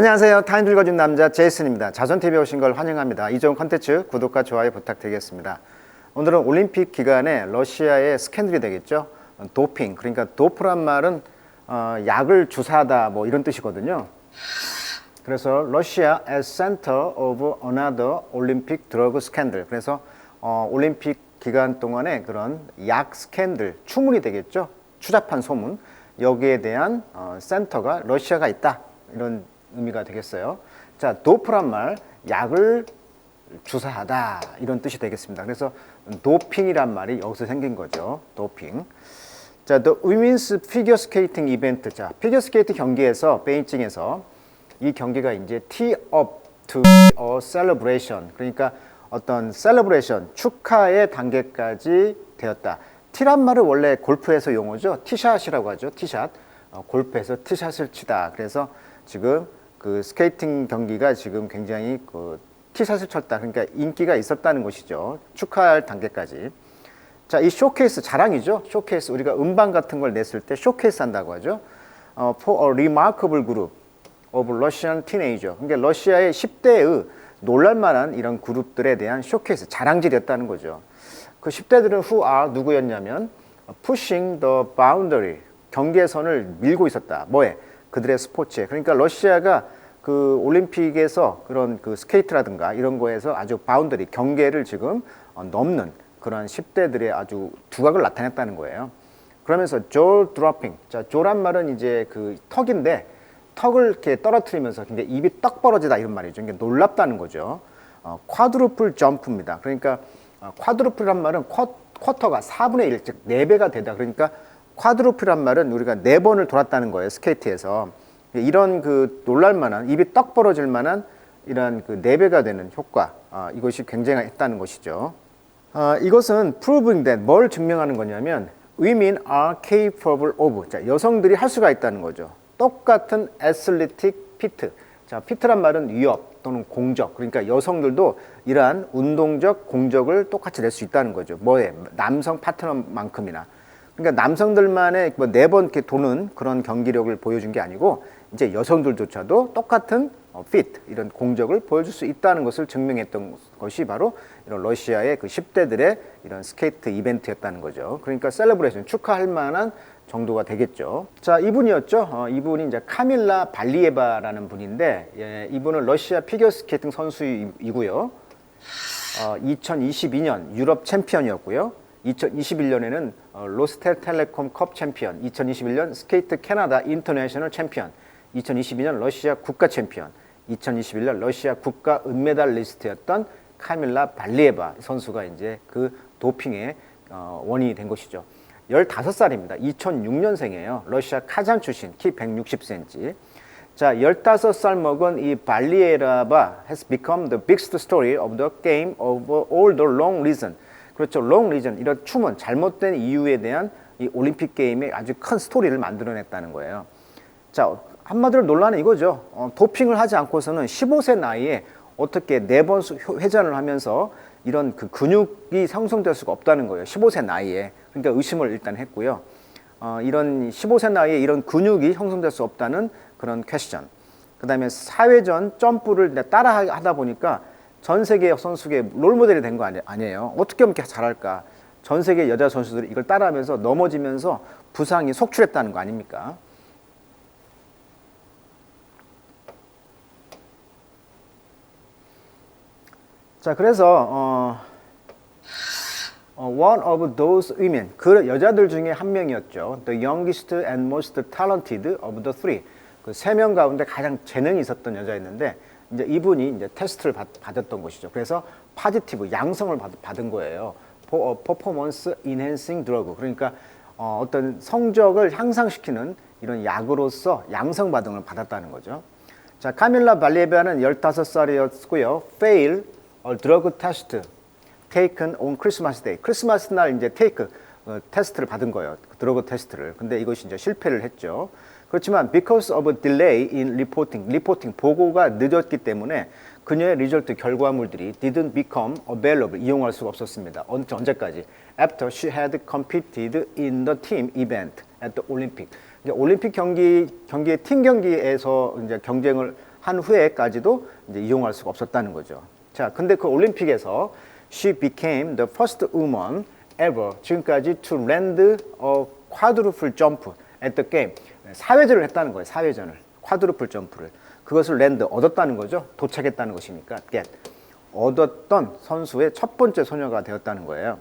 안녕하세요. 타임 읽어준 남자 제이슨입니다. 자전TV에 오신 걸 환영합니다. 이 좋은 컨텐츠 구독과 좋아요 부탁드리겠습니다. 오늘은 올림픽 기간에 러시아의 스캔들이 되겠죠. 도핑, 그러니까 도프란 말은 어, 약을 주사하다 뭐 이런 뜻이거든요. 그래서 러시아 as center of another Olympic drug scandal. 그래서 어, 올림픽 기간 동안에 그런 약 스캔들, 추문이 되겠죠. 추잡한 소문. 여기에 대한 어, 센터가 러시아가 있다. 이런 의미가 되겠어요. 자, 도프란 말, 약을 주사하다. 이런 뜻이 되겠습니다. 그래서 도핑이란 말이 여기서 생긴 거죠. 도핑. 자, The Women's Figure Skating Event. 자, 피겨 스케이트 경기에서 베이징에서 이 경기가 이제 tee up to a celebration. 그러니까 어떤 celebration, 축하의 단계까지 되었다. 티란 말은 원래 골프에서 용어죠. 티샷이라고 하죠. 티샷. 어, 골프에서 티샷을 치다. 그래서 지금 그 스케이팅 경기가 지금 굉장히 그 티샷을 쳤다. 그러니까 인기가 있었다는 것이죠. 축하할 단계까지. 자, 이 쇼케이스 자랑이죠. 쇼케이스 우리가 음반 같은 걸 냈을 때 쇼케이스 한다고 하죠. 어, for a remarkable group of Russian teenager. 그러니까 러시아의 10대의 놀랄만한 이런 그룹들에 대한 쇼케이스 자랑질이었다는 거죠. 그 10대들은 who are 누구였냐면 pushing the boundary 경계선을 밀고 있었다. 뭐에? 그들의 스포츠에. 그러니까 러시아가 그 올림픽에서 그런 그 스케이트라든가 이런 거에서 아주 바운더리 경계를 지금 어, 넘는 그런 10대들의 아주 두각을 나타냈다는 거예요. 그러면서 조 드로핑. 자, 조란 말은 이제 그 턱인데 턱을 이렇게 떨어뜨리면서 근데 입이 떡 벌어지다 이런 말이죠. 이게 놀랍다는 거죠. 어, 쿼드루플 점프입니다. 그러니까 어, 쿼드루플이란 말은 쿼, 쿼터가 4분의 1, 즉 4배가 되다. 그러니까 쿼드루플이란 말은 우리가 4번을 돌았다는 거예요. 스케이트에서. 이런 그 놀랄만한, 입이 떡 벌어질 만한 이런 그 4배가 되는 효과. 어, 이것이 굉장했다는 것이죠. 어, 이것은 proving that 뭘 증명하는 거냐면 women are capable of. 자, 여성들이 할 수가 있다는 거죠. 똑같은 athletic fit. 자, fit란 말은 위협 또는 공적. 그러니까 여성들도 이러한 운동적 공적을 똑같이 낼 수 있다는 거죠. 뭐에? 남성 파트너만큼이나. 그러니까 남성들만의 뭐 네 번 이렇게 도는 그런 경기력을 보여준 게 아니고 이제 여성들조차도 똑같은 어, fit 이런 공적을 보여줄 수 있다는 것을 증명했던 것이 바로 이런 러시아의 그 10대들의 이런 스케이트 이벤트였다는 거죠. 그러니까 셀러브레이션 축하할 만한 정도가 되겠죠. 자, 이분이었죠. 어, 이분이 이제 카밀라 발리에바라는 분인데 예, 이분은 러시아 피겨 스케이팅 선수이고요. 어, 2022년 유럽 챔피언이었고요. 2021년에는 어, 로스텔텔레콤 컵 챔피언, 2021년 스케이트 캐나다 인터내셔널 챔피언, 2022년 러시아 국가 챔피언, 2021년 러시아 국가 은메달 리스트였던 카밀라 발리에바 선수가 이제 그 도핑의 어, 원인이 된 것이죠. 15살입니다. 2006년생이에요. 러시아 카잔 출신, 키 160cm. 자, 15살 먹은 이 발리에라바 has become the biggest story of the game of all the long reason. 그렇죠. long reason. 이런 추문, 잘못된 이유에 대한 이 올림픽 게임의 아주 큰 스토리를 만들어냈다는 거예요. 자, 한마디로 논란은 이거죠. 어, 도핑을 하지 않고서는 15세 나이에 어떻게 네 번 회전을 하면서 이런 그 근육이 형성될 수가 없다는 거예요. 15세 나이에. 그러니까 의심을 일단 했고요. 어, 이런 15세 나이에 이런 근육이 형성될 수 없다는 그런 퀘스천. 그 다음에 사회전 점프를 따라 하다 보니까 전 세계 선수의 롤모델이 된 거 아니 에요. 어떻게 하면 이렇게 잘할까? 전 세계 여자 선수들이 이걸 따라하면서 넘어지면서 부상이 속출했다는 거 아닙니까? 자, 그래서 어, 어, one of those women 그 여자들 중에 한 명이었죠. The youngest and most talented of the three. 그 세 명 가운데 가장 재능이 있었던 여자였는데 이제 이분이 이제 테스트를 받, 받았던 것이죠. 그래서 파지티브 양성을 받, 받은 거예요. Performance enhancing drug. 그러니까 어, 어떤 성적을 향상시키는 이런 약으로서 양성 반응을 받았다는 거죠. 자, 카밀라 발리에바는 15살이었고요. fail a drug test taken on Christmas Day. 크리스마스 날 이제 어, 테스트를 받은 거예요. 드러그 테스트를. 근데 이것이 이제 실패를 했죠. 그렇지만 because of a delay in reporting, 리포팅 보고가 늦었기 때문에 그녀의 리절트 결과물들이 didn't become available 이용할 수가 없었습니다. 언, 언제까지? After she had competed in the team event at the Olympic. 이제 올림픽 경기 경기의 팀 경기에서 이제 경쟁을 한 후에까지도 이제 이용할 수가 없었다는 거죠. 자, 근데 그 올림픽에서 she became the first woman ever 지금까지 to land a quadruple jump at the game. 사회전을 했다는 거예요. 사회전을. 쿼드루플 점프를. 그것을 랜드 얻었다는 거죠. 도착했다는 것이니까 get. 얻었던 선수의 첫 번째 소녀가 되었다는 거예요.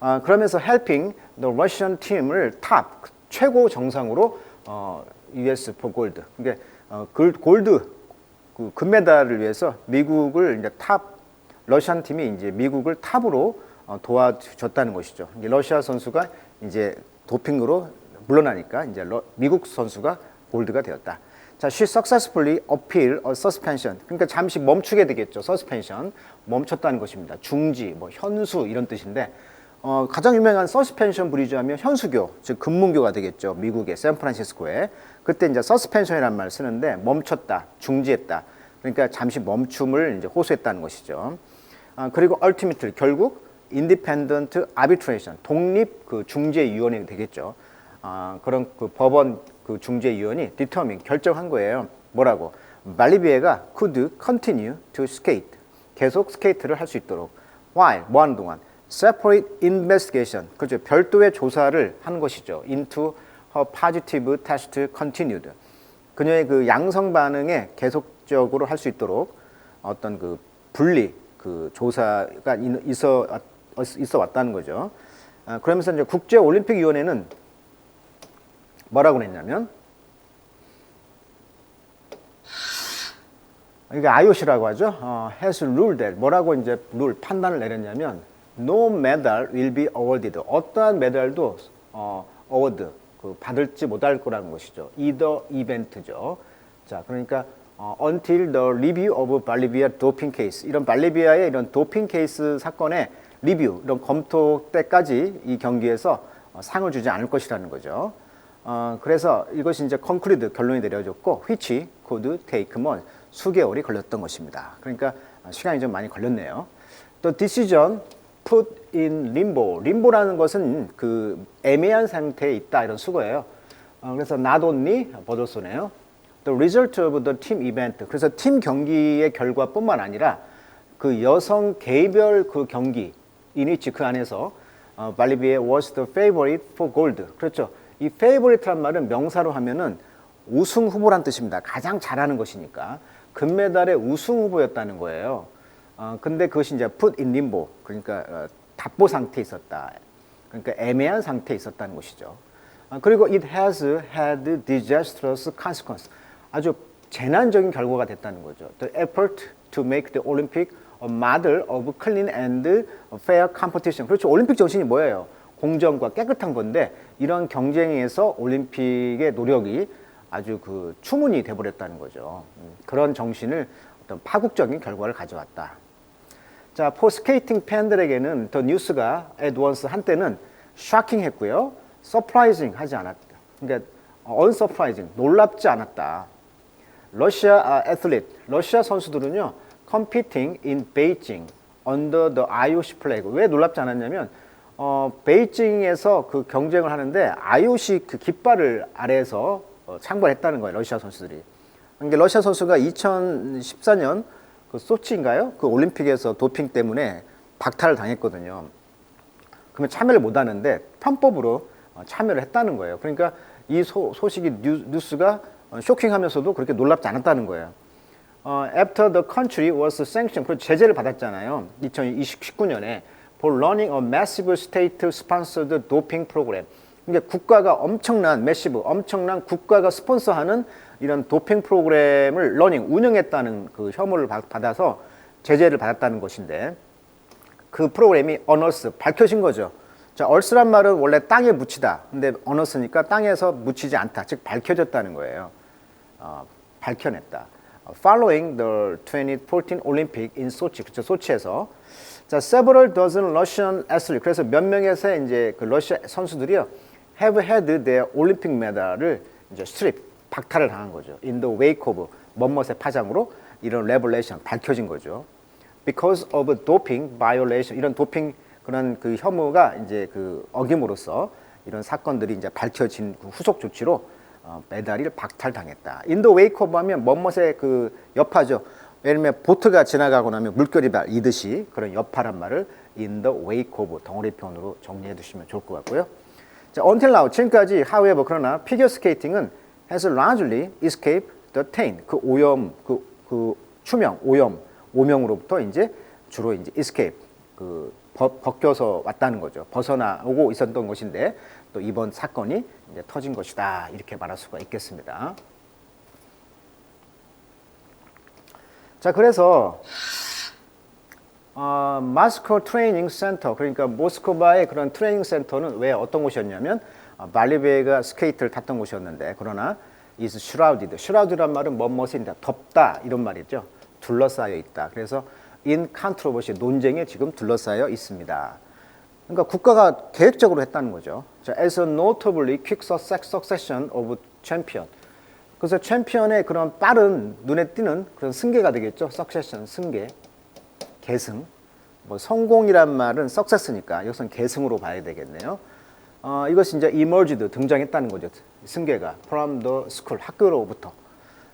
아, 그러면서 helping the Russian team을 top 최고 정상으로 어, US for gold. 그러니까 어, 골- 골드 그 금메달을 위해서 미국을 이제 탑 러시안 팀이 이제 미국을 탑으로 어, 도와줬다는 것이죠. 러시아 선수가 이제 도핑으로 물러나니까 이제 러- 미국 선수가 골드가 되었다. 자, she successfully appeal a suspension. 그러니까 잠시 멈추게 되겠죠. suspension. 멈췄다는 것입니다. 중지, 뭐 현수 이런 뜻인데 어, 가장 유명한 서스펜션 브리지 하면 현수교, 즉 금문교가 되겠죠. 미국의 샌프란시스코에. 그때 이제 서스펜션이라는 말을 쓰는데 멈췄다, 중지했다. 그러니까 잠시 멈춤을 이제 호소했다는 것이죠. 아, 그리고 ultimately 결국 independent arbitration, 독립 그 중재 위원회 되겠죠. 아, 그런 그 법원 그 중재 위원이 determine 결정한 거예요. 뭐라고? 말리비에가 could continue to skate. 계속 스케이트를 할 수 있도록. while 뭐 하는 동안 separate investigation. 그죠? 별도의 조사를 하는 것이죠. into her positive test continued. 그녀의 그 양성 반응에 계속적으로 할 수 있도록 어떤 그 분리 그 조사가 있- 있어 있어 왔다는 거죠. 아, 그러면서 이제 국제 올림픽 위원회는 뭐라고 했냐면 이게 IOC라고 하죠. 어, has ruled that 뭐라고 이제 룰 판단을 내렸냐면 no medal will be awarded. 어떠한 메달도 어, award 그 받을지 못할 거라는 것이죠. either event죠. 자, 그러니까 어, until the review of Bolivia doping case 이런 발리비아의 이런 도핑 케이스 사건의 리뷰 이런 검토 때까지 이 경기에서 어, 상을 주지 않을 것이라는 거죠. 어, 그래서 이것이 이제 conclude 결론이 내려졌고 could take more 수개월이 걸렸던 것입니다. 그러니까 시간이 좀 많이 걸렸네요. 또 decision put in limbo라는 것은 그 애매한 상태에 있다 이런 수거예요. 어, 그래서 not 버더소네요. The result of the team event. 그래서 팀 경기의 결과뿐만 아니라 그 여성 개별 그 경기 이니치 그 안에서 어, 발리비에 was the favorite for gold. 그렇죠. 이 favorite란 말은 명사로 하면은 우승 후보란 뜻입니다. 가장 잘하는 것이니까 금메달의 우승 후보였다는 거예요. 어, 근데 그것이 이제 put in limbo. 그러니까 어, 답보 상태에 있었다. 그러니까 애매한 상태에 있었다는 것이죠. 아, 그리고 it has had disastrous consequence. 아주 재난적인 결과가 됐다는 거죠. The effort to make the Olympic model of clean and fair competition. 그렇죠. 올림픽 정신이 뭐예요? 공정과 깨끗한 건데 이런 경쟁에서 올림픽의 노력이 아주 그 추문이 돼버렸다는 거죠. 음, 그런 정신을 어떤 파국적인 결과를 가져왔다. 자, 포 스케이팅 팬들에게는 더 뉴스가 애드원스 한때는 쇼킹했고요. 서프라이징 하지 않았다. 그러니까 unsurprising, 놀랍지 않았다. 러시아 애틀릿, 러시아 선수들은요, competing in Beijing under the IOC flag. 왜 놀랍지 않았냐면, 어, 베이징에서 그 경쟁을 하는데 IOC 그 깃발을 아래에서 어, 참관했다는 거예요, 러시아 선수들이. 그러니까 러시아 선수가 2014년 그 소치인가요? 그 올림픽에서 도핑 때문에 박탈을 당했거든요. 그러면 참여를 못 하는데 편법으로 어, 참여를 했다는 거예요. 그러니까 이 소, 소식이 뉴, 뉴스가 어, 쇼킹하면서도 그렇게 놀랍지 않았다는 거예요. 어, after the country was sanctioned, 그 제재를 받았잖아요. 2019년에 for running a massive state-sponsored doping program. 그러니까 국가가 엄청난 매시브, 엄청난 국가가 스폰서하는 이런 도핑 프로그램을 러닝 운영했다는 그 혐의를 받- 받아서 제재를 받았다는 것인데 그 프로그램이 어너스 밝혀진 거죠. 자, 얼스란 말은 원래 땅에 묻히다. 근데 어너스니까 땅에서 묻히지 않다. 즉 밝혀졌다는 거예요. 어, 밝혀냈다. 어, Following the 2014 Olympic in Sochi, 그쵸 소치에서 자, several dozen Russian athletes 그래서 몇 명에서 이제 그 러시아 선수들이요 have had their Olympic medal을 이제 strip 박탈을 당한 거죠. In the wake of 멋멋의 파장으로 이런 revelation 밝혀진 거죠. because of doping violation 이런 도핑 그런 그 혐의가 이제 그 어김으로써 이런 사건들이 이제 밝혀진 그 후속 조치로 어, 메달을 박탈당했다. 인도 웨이크업 하면 멋멋의 그 여파죠. 예를 들면 보트가 지나가고 나면 물결이 이듯이 그런 여파란 말을 wake of 덩어리편으로 정리해 두시면 좋을 것 같고요. 자, until now 지금까지 however 그러나 피겨 스케이팅은 has largely escaped the taint 그 오염 그, 그 추명 오염 오명으로부터 이제 주로 이제 escape 그 벗, 벗겨서 왔다는 거죠. 벗어나오고 있었던 것인데 또 이번 사건이 이제 터진 것이다 이렇게 말할 수가 있겠습니다. 자 그래서 어, 마스코 트레이닝 센터 그러니까 모스크바의 그런 트레이닝 센터는 왜 어떤 곳이었냐면 어, 발리베이가 스케이트를 탔던 곳이었는데 그러나 is shrouded. shrouded란 말은 멋멋인다, 덥다 이런 말이죠. 둘러싸여 있다. 그래서 in controversy 논쟁에 지금 둘러싸여 있습니다. 그러니까 국가가 계획적으로 했다는 거죠. 자, as a notably quick succession of champion. 그래서 챔피언의 그런 빠른 눈에 띄는 그런 승계가 되겠죠. succession 승계. 계승. 뭐 성공이란 말은 success니까 여기서는 계승으로 봐야 되겠네요. 어, 이것이 이제 emerged 등장했다는 거죠. 승계가 from the school 학교로부터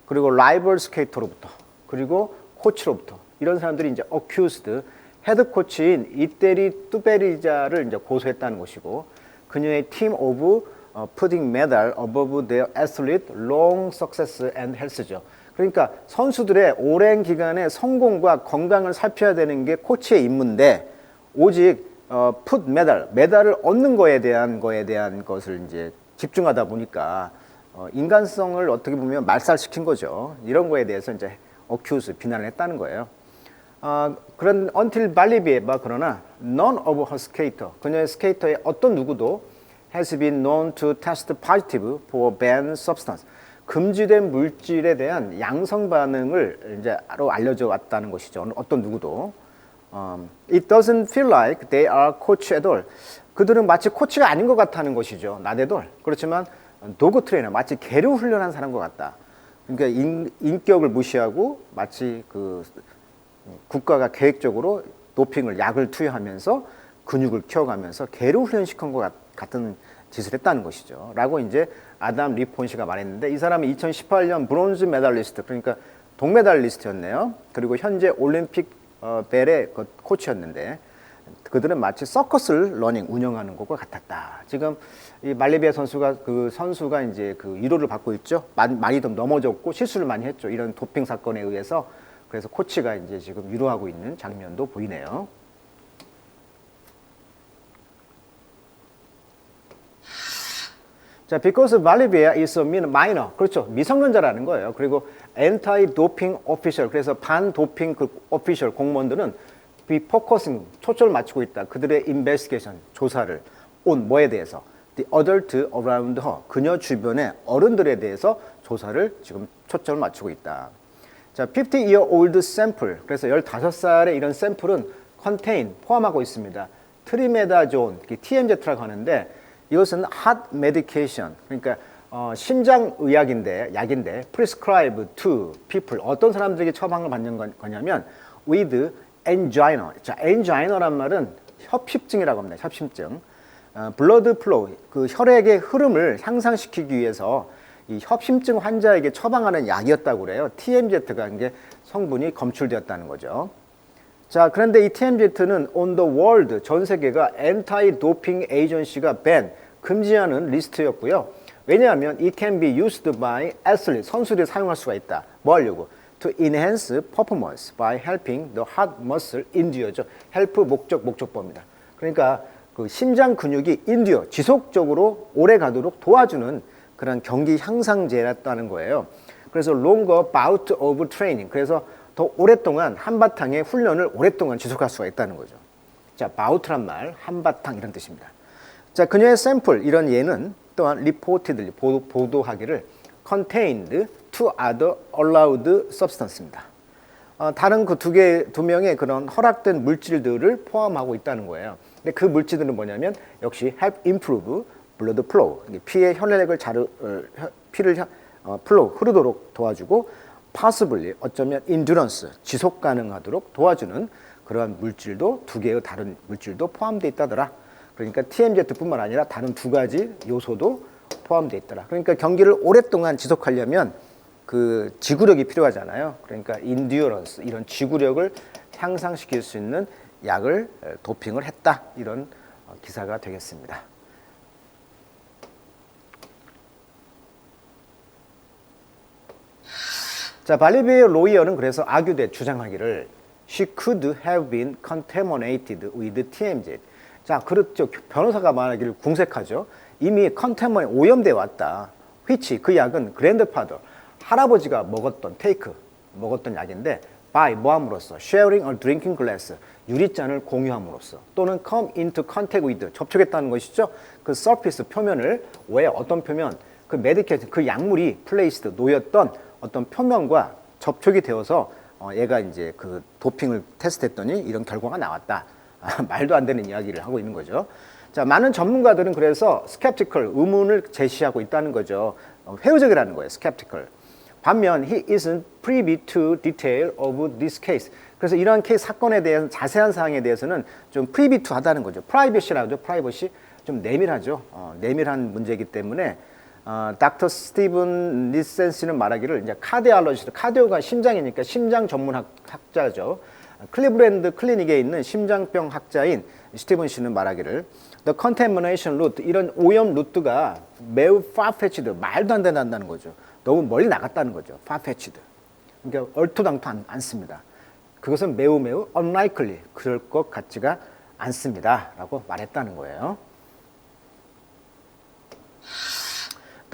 그리고 rival 스케이터로부터 그리고 코치로부터 이런 사람들이 이제 accused 헤드 코치인 이태리 뚜베리자를 이제 고소했다는 것이고 그녀의 team of 어, putting medal above health죠. 그러니까 선수들의 오랜 기간의 성공과 건강을 살펴야 되는 게 코치의 임무인데 오직 어, put medal, 메달을 얻는 거에 대한 거에 대한 것을 이제 집중하다 보니까 어, 인간성을 어떻게 보면 말살시킨 거죠. 이런 거에 대해서 이제 어큐스 비난을 했다는 거예요. 어, 그런 until 발리비에바 그러나 none of her skater 그녀의 스케이터의 어떤 누구도 has been known to test positive for banned substance 금지된 물질에 대한 양성 반응을 이제 알려져 왔다는 것이죠. 어떤 누구도 um, it doesn't feel like they are coach at all. 그들은 마치 코치가 아닌 것 같다는 것이죠. 나대돌. 그렇지만 도그 트레이너 마치 개료 훈련한 사람 것 같다. 그러니까 인, 인격을 무시하고 마치 그 국가가 계획적으로 도핑을 약을 투여하면서 근육을 키워가면서 개료 훈련시킨 것 같은 짓을 했다는 것이죠. 라고 이제 아담 리폰 씨가 말했는데 이 사람은 2018년 브론즈 메달리스트 그러니까 동메달리스트였네요. 그리고 현재 올림픽 어, 벨의 그 코치였는데 그들은 마치 서커스를 러닝 운영하는 것과 같았다. 지금 이 말레비아 선수가 그 선수가 이제 그 위로를 받고 있죠. 많이 좀 넘어졌고 실수를 많이 했죠. 이런 도핑 사건에 의해서 그래서 코치가 이제 지금 위로하고 있는 장면도 보이네요. 자, because Bolivia is a minor. 그렇죠. 미성년자라는 거예요. 그리고 anti doping official. 그래서 반 도핑 그 official 공무원들은 be focusing 초점을 맞추고 있다. 그들의 investigation 조사를 온 뭐에 대해서 the adult around her 그녀 주변의 어른들에 대해서 조사를 지금 초점을 맞추고 있다. 자, 50 year old sample. 그래서 15살의 이런 샘플은 contain 포함하고 있습니다. 트리메다존, TMZ라고 하는데 이것은 heart medication. 그러니까 어, 심장 의약인데 약인데 prescribe to people 어떤 사람들에게 처방을 받는 거냐면 with angina. 자, angina란 말은 협심증이라고 합니다. 협심증. 어, blood flow 그 혈액의 흐름을 향상시키기 위해서 이 협심증 환자에게 처방하는 약이었다고 그래요. TMZ가 이제 성분이 검출되었다는 거죠. 자, 그런데 이 TMZ는 on the world 전 세계가 anti doping agency가 ban 금지하는 리스트였고요. 왜냐하면 it can be used by athletes 선수들이 사용할 수가 있다. 뭐 하려고? to enhance performance by helping the heart muscle endure죠. help 목적 목적법입니다. 그러니까 그 심장 근육이 endure 지속적으로 오래 가도록 도와주는 그런 경기 향상제라는 거예요. 그래서 longer bout of training. 그래서 더 오랫동안 한바탕의 훈련을 오랫동안 지속할 수가 있다는 거죠. 자, bout란 말, 한바탕 이런 뜻입니다. 자, 그녀의 샘플 이런 예는 또한 reported 보도, 하기를 contained two other allowed substance입니다. 어, 다른 그 두 개, 두 명의 그런 허락된 물질들을 포함하고 있다는 거예요. 근데 그 물질들은 뭐냐면 역시 help improve blood flow. 피의 혈액을 자르, 어, 피를 어, 플로우 흐르도록 도와주고 possibly 어쩌면 endurance 지속 가능하도록 도와주는 그러한 물질도 두 개의 다른 물질도 포함되어 있다더라. 그러니까 TMZ뿐만 아니라 다른 두 가지 요소도 포함되어 있더라. 그러니까 경기를 오랫동안 지속하려면 그 지구력이 필요하잖아요. 그러니까 인듀어런스 이런 지구력을 향상시킬 수 있는 약을 에, 도핑을 했다. 이런 어, 기사가 되겠습니다. 자, 발리비의 로이어는 그래서 아규대 주장하기를 she could have been contaminated with TMZ. 자, 그렇죠. 변호사가 말하기를 궁색하죠. 이미 컨테머에 오염돼 왔다. which 그 약은 grandfather 할아버지가 먹었던 테이크 먹었던 약인데 by 뭐함으로써 sharing a drinking glass 유리잔을 공유함으로써 또는 come into contact with 접촉했다는 것이죠. 그 surface 표면을 왜 어떤 표면 그 메디케이션 그 약물이 플레이스드 놓였던 어떤 표면과 접촉이 되어서 어, 얘가 이제 그 도핑을 테스트했더니 이런 결과가 나왔다. 아, 말도 안 되는 이야기를 하고 있는 거죠. 자, 많은 전문가들은 그래서 skeptical 의문을 제시하고 있다는 거죠. 어, 회의적이라는 거예요. skeptical. 반면 he isn't privy to detail of this case. 그래서 이러한 케이스 사건에 대한 자세한 사항에 대해서는 좀 privy to 하다는 거죠. privacy라고 하죠. privacy. 좀 내밀하죠. 어, 내밀한 문제이기 때문에 어, 닥터 스티븐 리센 씨는 말하기를 이제 카디알러지스트, 카디오가 심장이니까 심장 전문 학, 학자죠. 클리브랜드 클리닉에 있는 심장병 학자인 스티븐 씨는 말하기를 the contamination route 이런 오염 루트가 매우 far-fetched 말도 안 된다는 거죠. 너무 멀리 나갔다는 거죠. far-fetched. 그러니까 얼토당토 않, 않습니다. 그것은 매우 매우 unlikely 그럴 것 같지가 않습니다 라고 말했다는 거예요.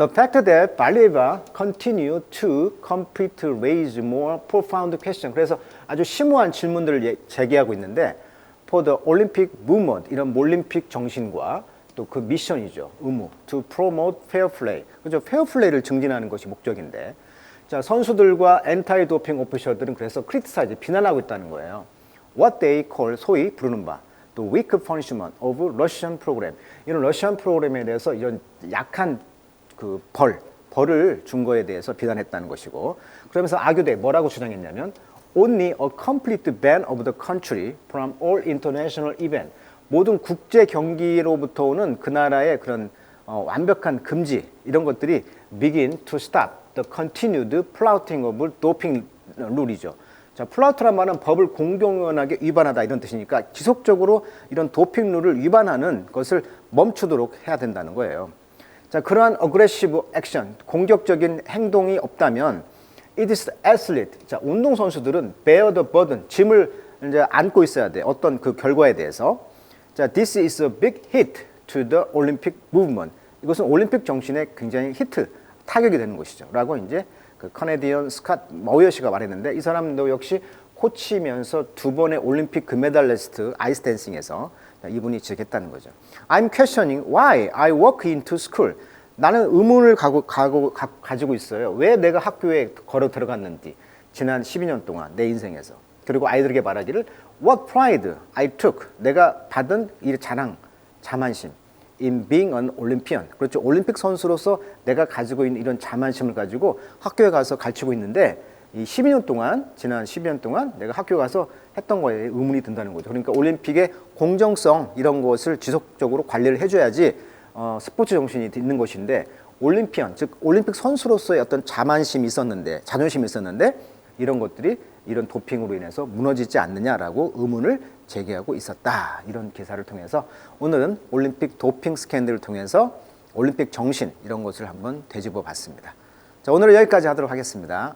The fact that Valieva continue to compete to raise more profound question. 그래서 아주 심오한 질문들을 예- 제기하고 있는데 for the Olympic movement 이런 올림픽 정신과 또 그 미션이죠 의무 to promote fair play 그죠 fair play를 증진하는 것이 목적인데 자 선수들과 엔타이 도핑 오피셜들은 그래서 크리티사이즈 비난하고 있다는 거예요. What they call 소위 부르는 바또 weak punishment of Russian program 이런 러시안 프로그램에 대해서 이런 약한 그 벌, 벌을 준 거에 대해서 비난했다는 것이고 그러면서 아교대 뭐라고 주장했냐면 only a complete ban of the country from all international event 모든 국제 경기로부터 오는 그 나라의 그런 어, 완벽한 금지 이런 것들이 begin to stop the continued flouting of doping 룰이죠. 자, 플라우트란 말은 법을 공공연하게 위반하다 이런 뜻이니까 지속적으로 이런 도핑 룰을 위반하는 것을 멈추도록 해야 된다는 거예요. 자, 그러한 어그레시브 액션, 공격적인 행동이 없다면 it is athlete. 자, 운동 선수들은 bear the burden, 짐을 이제 안고 있어야 돼. 어떤 그 결과에 대해서. 자, this is a big hit to the Olympic movement. 이것은 올림픽 정신에 굉장히 히트, 타격이 되는 것이죠. 라고 이제 그 커네디언 스캇 머이어 씨가 말했는데 이 사람도 역시 코치면서 두 번의 올림픽 금메달리스트 아이스 댄싱에서 이분이 지적했다는 거죠. I'm questioning why I walk into school. 나는 의문을 가고, 가고, 가, 가지고 있어요. 왜 내가 학교에 걸어 들어갔는지 지난 12년 동안 내 인생에서 그리고 아이들에게 말하기를 What pride I took 내가 받은 이 자랑, 자만심 in being an Olympian 그렇죠 올림픽 선수로서 내가 가지고 있는 이런 자만심을 가지고 학교에 가서 가르치고 있는데 이 12년 동안 지난 12년 동안 내가 학교 가서 했던 거에 의문이 든다는 거죠. 그러니까 올림픽의 공정성 이런 것을 지속적으로 관리를 해줘야지 어, 스포츠 정신이 있는 것인데 올림피언 즉 올림픽 선수로서의 어떤 자만심이 있었는데 자존심이 있었는데 이런 것들이 이런 도핑으로 인해서 무너지지 않느냐라고 의문을 제기하고 있었다 이런 기사를 통해서 오늘은 올림픽 도핑 스캔들을 통해서 올림픽 정신 이런 것을 한번 되짚어 봤습니다. 자 오늘은 여기까지 하도록 하겠습니다.